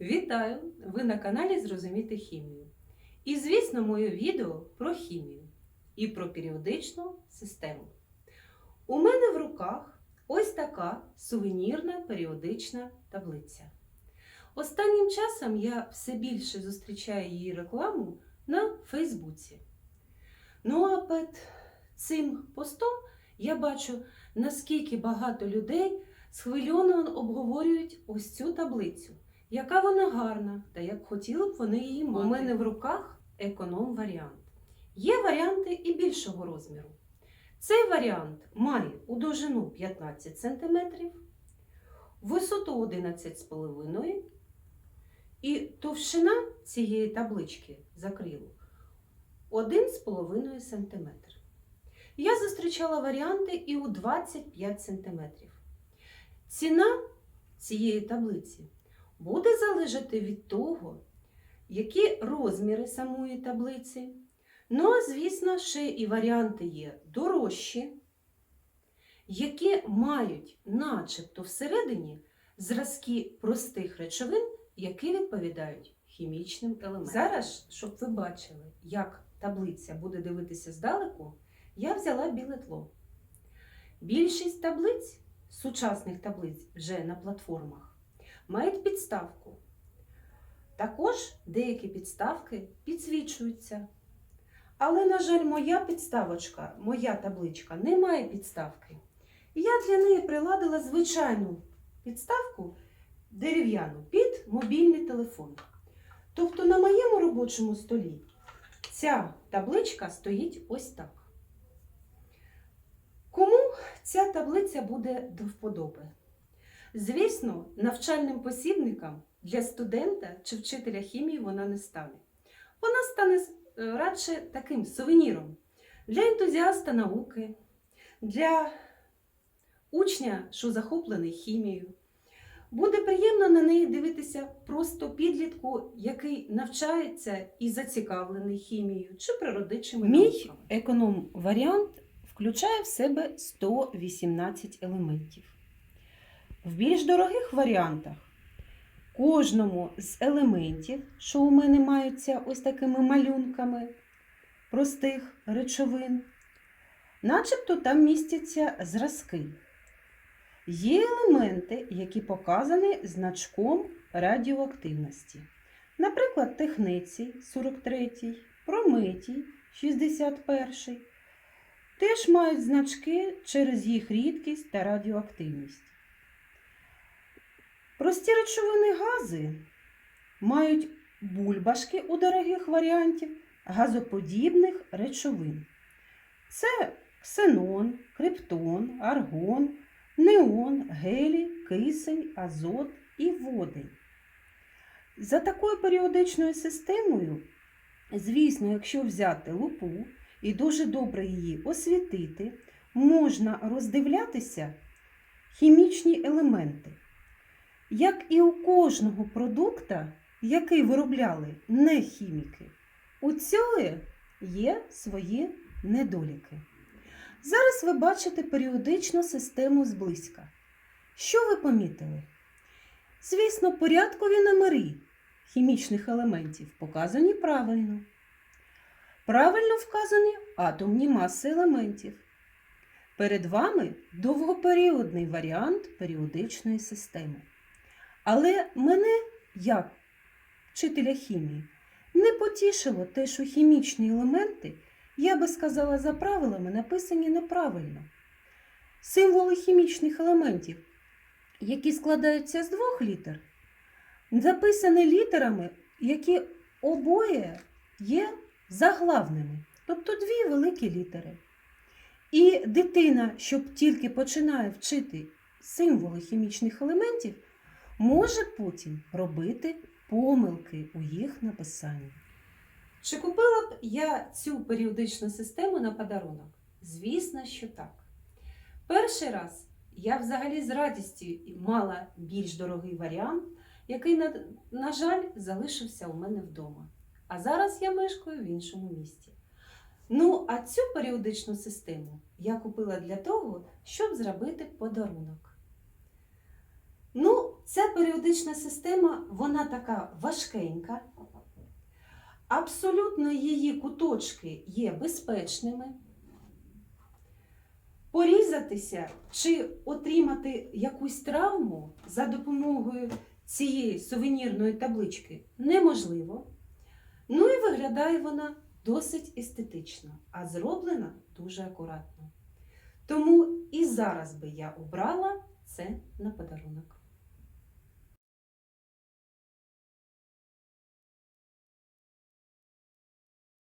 Вітаю! Ви на каналі Зрозуміти хімію. І, звісно, моє відео про хімію і про періодичну систему. У мене в руках ось така сувенірна періодична таблиця. Останнім часом я все більше зустрічаю її рекламу на Фейсбуці. Ну а під цим постом я бачу, наскільки багато людей схвильовано обговорюють ось цю таблицю. Яка вона гарна, та як хотіли б вони її мати. У мене в руках економ-варіант. Є варіанти і більшого розміру. Цей варіант має у довжину 15 см, висоту 11,5 і товщина цієї таблички закрилу 1,5 см. Я зустрічала варіанти і у 25 см. Ціна цієї таблиці буде залежати від того, які розміри самої таблиці. Ну, а звісно, ще і варіанти є дорожчі, які мають начебто всередині зразки простих речовин, які відповідають хімічним елементам. Зараз, щоб ви бачили, як таблиця буде дивитися здалеку, я взяла біле тло. Більшість таблиць, сучасних таблиць вже на платформах, мають підставку. Також деякі підставки підсвічуються. Але, на жаль, моя підставочка, моя табличка не має підставки. І я для неї приладила звичайну підставку дерев'яну під мобільний телефон. Тобто на моєму робочому столі ця табличка стоїть ось так. Кому ця таблиця буде до вподоби? Звісно, навчальним посібникам для студента чи вчителя хімії вона не стане. Вона стане е, радше таким сувеніром для ентузіаста науки, для учня, що захоплений хімією. Буде приємно на неї дивитися просто підлітку, який навчається і зацікавлений хімією чи природичими Мій науками. економ-варіант включає в себе 118 елементів. В більш дорогих варіантах кожному з елементів, що у мене маються ось такими малюнками простих речовин, начебто там містяться зразки. Є елементи, які показані значком радіоактивності. Наприклад, технецій 43, прометій 61 теж мають значки через їх рідкість та радіоактивність. Прості речовини гази мають бульбашки у дорогих варіантів газоподібних речовин. Це ксенон, криптон, аргон, неон, гелій, кисень, азот і водень. За такою періодичною системою, звісно, якщо взяти лупу і дуже добре її освітити, можна роздивлятися хімічні елементи. Як і у кожного продукта, який виробляли не хіміки, у цього є свої недоліки. Зараз ви бачите періодичну систему зблизька. Що ви помітили? Звісно, порядкові номери хімічних елементів показані правильно. Правильно вказані атомні маси елементів. Перед вами довгоперіодний варіант періодичної системи. Але мене, як вчителя хімії, не потішило те, що хімічні елементи, я би сказала, за правилами написані неправильно. Символи хімічних елементів, які складаються з двох літер, записані літерами, які обоє є заглавними, тобто дві великі літери. І дитина, що тільки починає вчити символи хімічних елементів, може потім робити помилки у їх написанні. Чи купила б я цю періодичну систему на подарунок? Звісно, що так. Перший раз я взагалі з радістю мала більш дорогий варіант, який, на, на жаль, залишився у мене вдома. А зараз я мешкаю в іншому місті. Ну, а цю періодичну систему я купила для того, щоб зробити подарунок. Ну, Ця періодична система, вона така важкенька. Абсолютно її куточки є безпечними. Порізатися чи отримати якусь травму за допомогою цієї сувенірної таблички неможливо. Ну і виглядає вона досить естетично, а зроблена дуже акуратно. Тому і зараз би я обрала це на подарунок.